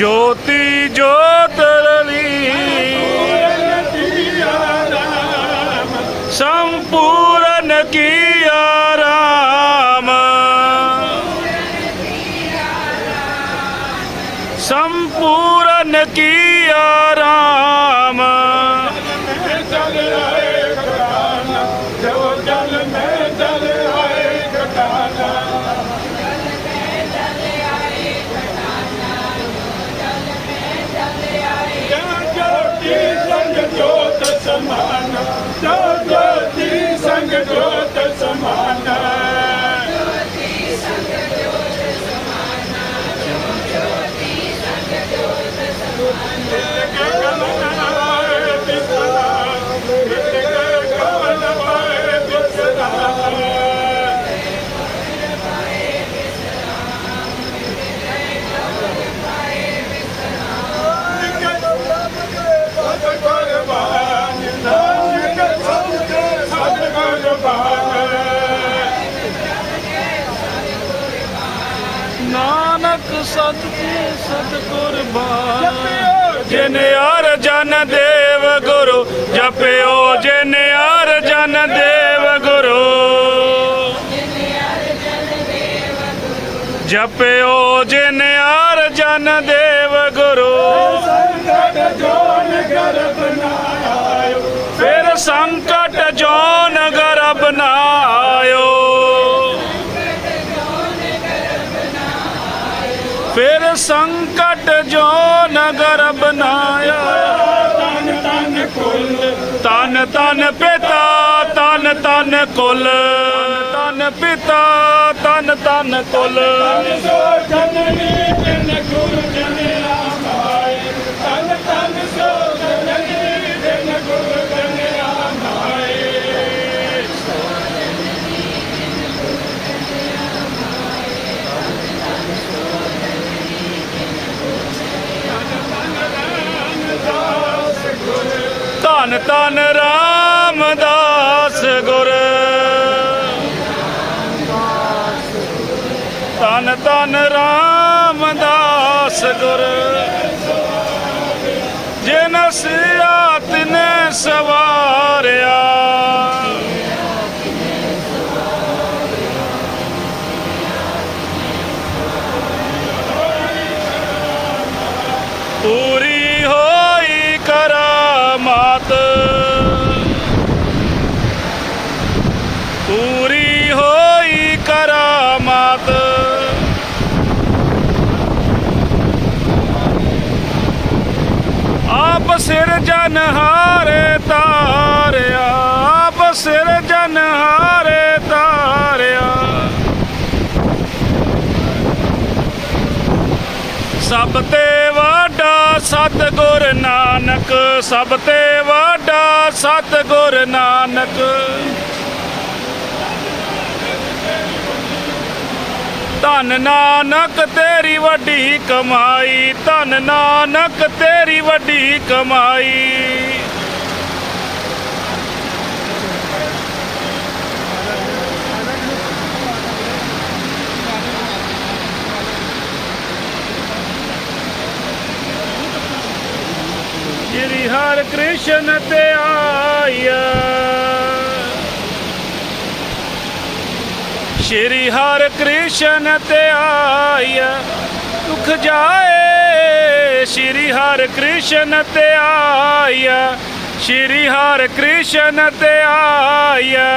જ્યોતિ જ્યોતરલી સંપૂર્ણ કિયા રામ સંપૂર્ણ કિયા રામ ਸਤਿ ਸਤਿਗੁਰ ਬਾਣ ਜਿਨ ਅਰਜਨ ਦੇਵ ਗੁਰੂ ਜਪਿਓ ਜਿਨ ਅਰਜਨ ਦੇਵ ਗੁਰੂ। ਜਪਿਓ ਜਿਨ ਫਿਰ ਸੰਕਟ ਜੋ ਨਗਰ ਬਨਾਇਆ ਤਨ ਤਨ ਕੁੱਲ ਤਨ ਤਨ ਪਿਤਾ ਤਨ ਤਨ ਕੁਲ। ਤਨ ਪਿਤਾ ਤਨ ਤਨ ਕੁਲ। ਸੋ ਜਨਨੀ ਧੰਨ ਧੰਨ ਰਾਮਦਾਸ ਗੁਰ। ਧੰਨ ਧੰਨ ਰਾਮਦਾਸ ਗੁਰ। ਜਿਨ ਸਿਆ ਤਿਨੇ ਸਵਾਰਿਆ ਆਪ ਜਨ ਹਾਰੇ ਤਾਰਿਆ, ਆਪ ਜਨ ਹਾਰੇ ਤਾਰਿਆ। ਸਭ ਤੇ ਵਾਡਾ ਸਤਿਗੁਰ ਨਾਨਕ, ਸਭ ਤੇ ਵਾਡਾ ਸਤਿਗੁਰ ਨਾਨਕ। ਧੰਨ ਨਾਨਕ ਤੇਰੀ ਵੱਡੀ ਕਮਾਈ, ਧਨ ਨਾਨਕ ਤੇਰੀ ਵੱਡੀ ਕਮਾਈ। ਸ਼੍ਰੀ ਹਰ ਕ੍ਰਿਸ਼ਨ ਤੇ ਆਇਆ। ਸ਼੍ਰੀ ਹਰਿ ਕ੍ਰਿਸ਼ਨ ਤੇ ਆਇਆ। ਦੁਖ ਜਾਏ, ਸ਼੍ਰੀ ਹਰਿ ਕ੍ਰਿਸ਼ਨ ਤੇ ਆਇਆ। ਸ਼੍ਰੀ ਹਰਿ ਕ੍ਰਿਸ਼ਨ ਤੇ ਆਇਆ।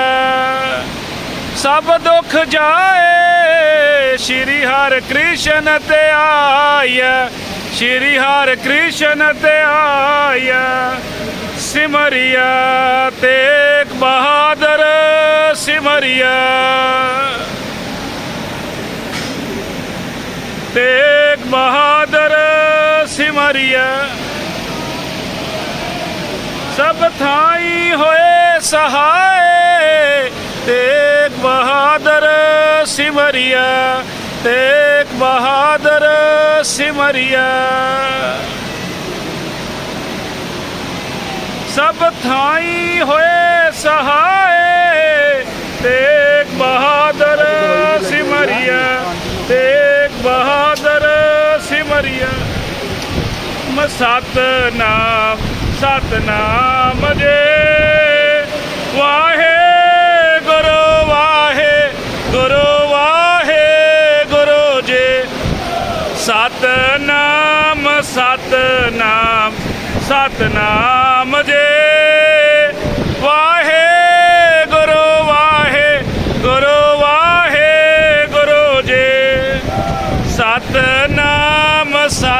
ਸਭ ਦੁੱਖ ਜਾਏ, ਸ਼੍ਰੀ ਹਰਿ ਕ੍ਰਿਸ਼ਨ ਤੇ ਆਇਆ। ਸ਼੍ਰੀ ਹਰਿ ਕ੍ਰਿਸ਼ਨ ਤੇ ਆਇਆ। ਸਿਮਰਿਆ ਤੇਗ ਬਹਾਦਰ ਸਿਮਰਿਆ ਤੇਗ ਬਹਾਦਰ ਸਿਮਰਿਆ ਸਭ ਥਾਈ ਹੋਏ ਸਹਾਏ ਤੇ ਸਿਮਰਿਆ ਤੇਗ ਬਹਾਦਰ ਸਿਮਰਿਆ ਸਭ ਥਾਈ ਹੋਏ ਸਹਾਏ ਤੇਗ ਬਹਾਦਰ ਸਿਮਰਿਆ ਤੇਗ ਬਹਾਦਰ ਸਿਮਰਿਆ ਮ ਸਤਨਾਮ ਸਤਨਾਮ ਜੇ। ਵਾਹੇ ਗੁਰੂ ਵਾਹੇ ਗੁਰੂ ਵਾਹੇ ਗੁਰੂ ਜੀ। ਸਤਨਾਮ ਸਤਨਾਮ ਸਤਨਾਮ ਜੇ। ਵਾਹੇ ਗੁਰੂ ਵਾਹੇ ਗੁਰੂ ਵਾਹੇ ਗੁਰੂ ਜੀ। ਸਤਨਾਮ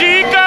dica!